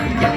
Gracias.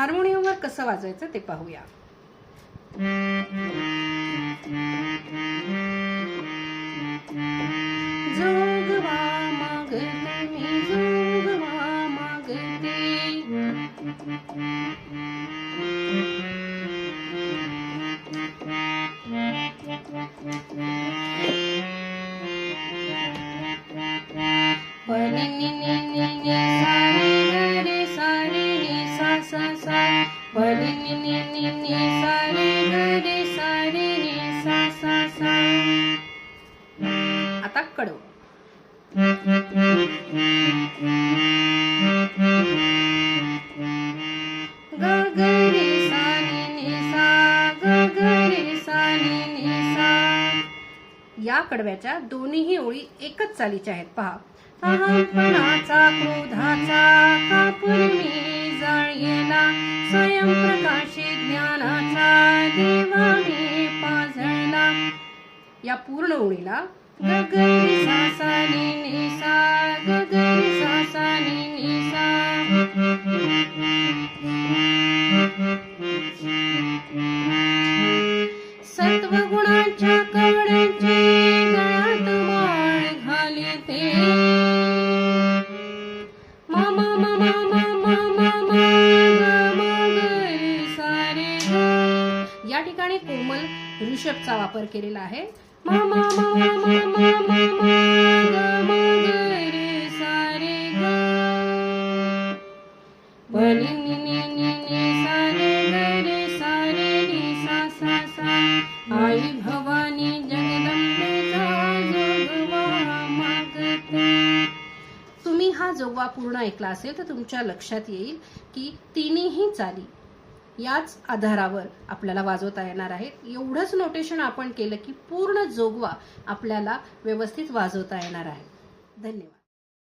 हार्मोनियमवर कसं वाजवायचं ते पाहूया. या कडव्याच्या दोन्हीही ओळी एकच चालीच्या आहेत. पहा. लहानपणाचा क्रोधाचा कापुरुनी जाळलेला स्वयंप्रकाशी ज्ञानाचा देवाने पाझळला या पूर्ण ओळीला गगरी सा सा ऋषभचा वापर केलेला आहे. मामा मामा मामा मामा रे सारे ग. पनी नि नि नि नि सा रे ग रे सा रे नि सा सा सा. आई भवानी जगदंबेचा जोगवा मागते. तुम्ही हा जोगवा पूर्ण ऐकला असेल तर तुमच्या लक्षात येईल की तिन्ही चाली याच आधारावर आपल्याला वाजवता येणार आहे. एवढंच नोटेशन आपण केलं की पूर्ण जोगवा आपल्याला व्यवस्थित वाजवता येणार आहे. धन्यवाद.